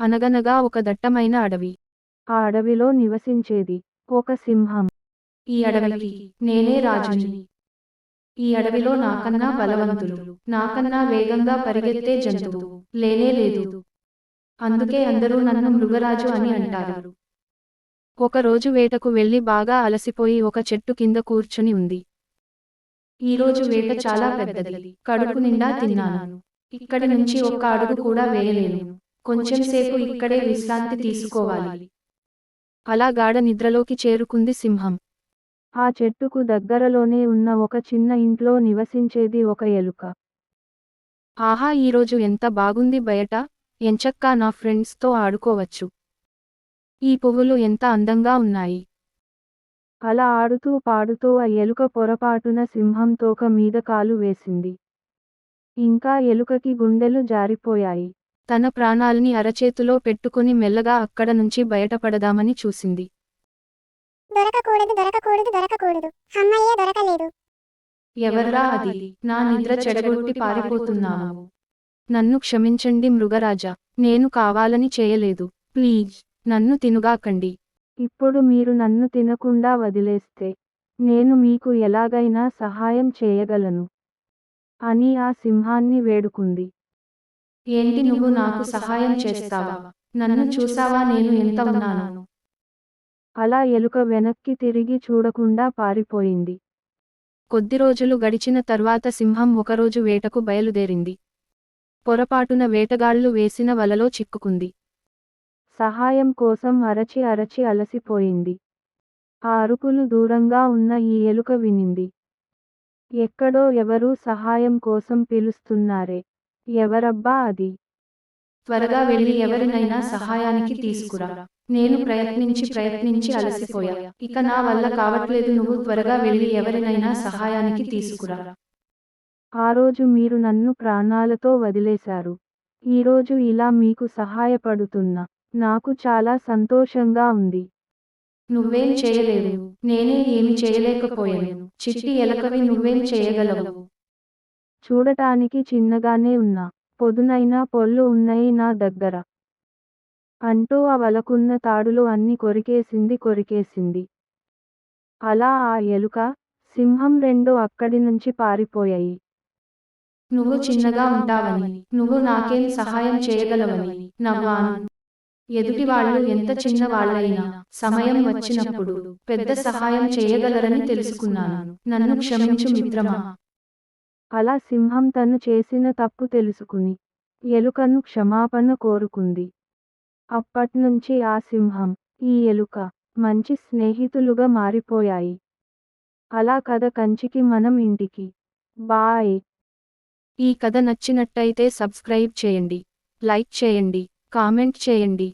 అనగనగా ఒక దట్టమైన అడవి. ఆ అడవిలో నివసించేది ఒక సింహం. ఈ అడవికి నేనే రాజుని. ఈ అడవిలో నాకన్నా బలవంతులు నాకన్నా వేగంగా పరిగెత్తే జంతువు. లేనే లేదు. అందుకే అందరూ నన్ను మృగరాజు అని అంటారు. ఒకరోజు వేటకు వెళ్ళి బాగా అలసిపోయి ఒక చెట్టు కింద కూర్చుని ఉంది. ఈరోజు వేట చాలా పెద్దది. కడుపు నిండా తిన్నాను. ఇక్కడి నుంచి ఒక్క అడుగు కూడా వేయలేను. కొంచెం సేపు ఇక్కడే విశ్రాంతి తీసుకోవాలి. అలా గాఢ నిద్రలోకి చేరుకుంది సింహం. ఆ చెట్టుకు దగ్గరలోనే ఉన్న ఒక చిన్న ఇంట్లో నివసించేది ఒక ఎలుక. ఆహా ఈరోజు ఎంత బాగుంది బయట. ఎంచక్కా నా ఫ్రెండ్స్తో ఆడుకోవచ్చు. ఈ పువ్వులు ఎంత అందంగా ఉన్నాయి. అలా ఆడుతూ పాడుతూ ఆ ఎలుక పొరపాటున సింహం తోక మీద కాలు వేసింది. ఇంకా ఎలుకకి గుండెలు జారిపోయాయి. తన ప్రాణాల్ని అరచేతిలో పెట్టుకుని మెల్లగా అక్కడ నుంచి బయటపడదామని చూసింది. దొరకకూడదు దొరకకూడదు దొరకకూడదు. అమ్మయ్యే దొరకలేదు. ఎవర్రా అది? నా నిద్ర చెడగొట్టి పారిపోతున్నావు. నన్ను క్షమించండి మృగరాజా నేను కావాలని చేయలేదు. ప్లీజ్ నన్ను తినుగాకండి. ఇప్పుడు మీరు నన్ను తినకుండా వదిలేస్తే నేను మీకు ఎలాగైనా సహాయం చేయగలను. అని ఆ సింహాన్ని వేడుకుంది. ఏంటి నువ్వు నాకు సహాయం చేస్తావా నన్ను చూసావా? నేను ఎంత ఉన్నాను? అలా ఎలుక వెనక్కి తిరిగి చూడకుండా పారిపోయింది. కొద్ది రోజులు గడిచిన తర్వాత సింహం ఒకరోజు వేటకు బయలుదేరింది. పొరపాటున వేటగాళ్ళు వేసిన వలలో చిక్కుకుంది. సహాయం కోసం అరచి అరచి అలసిపోయింది. ఆ అరుపులు దూరంగా ఉన్న ఈ ఎలుక వినింది. ఎక్కడో ఎవరూ సహాయం కోసం పిలుస్తున్నారే. ఎవరబ్బా అది? త్వరగా వెళ్ళి ఎవరినైనా సహాయానికి తీసుకురా. నేను ప్రయత్నించి ప్రయత్నించి అలసిపోయా. ఇక నా వల్ల కావట్లేదు. నువ్వు త్వరగా వెళ్ళి ఎవరినైనా సహాయానికి తీసుకురా. ఆ రోజు మీరు నన్ను ప్రాణాలతో వదిలేశారు. ఈరోజు ఇలా మీకు సహాయపడుతున్నా నాకు చాలా సంతోషంగా ఉంది. నువ్వేం చేయలేవు. నేనే ఏమి చేయలేకపోయాను. చిట్టి ఎలకవి నువ్వేం చేయగలవు. చూడటానికి చిన్నగానే ఉన్నా. పొదునైన పొల్లు ఉన్నాయి నా దగ్గర. అంటూ ఆ వలకున్న తాడులు అన్ని కొరికేసింది కొరికేసింది. అలా ఆ ఎలుక సింహం రెండు అక్కడి నుంచి పారిపోయాయి. నువ్వు చిన్నగా ఉంటావని నువ్వు నాకేం సహాయం చేయగలవని నవ్వాను ఎదుటి వాళ్ళు ఎంత చిన్న వాళ్ళైనా సమయం వచ్చినప్పుడు పెద్ద సహాయం చేయగలరని తెలుసుకున్నాను. నన్ను క్షమించు మిత్రమా? అలా సింహం తను చేసిన తప్పు తెలుసుకుని ఎలుకను క్షమాపణ కోరుకుంది. అప్పట్నుంచి ఆ సింహం ఈ ఎలుక మంచి స్నేహితులుగా మారిపోయాయి. అలా కథ కంచికి మనం ఇంటికి. బాయ్. ఈ కథ నచ్చినట్టయితే సబ్స్క్రైబ్ చేయండి లైక్ చేయండి కామెంట్ చేయండి.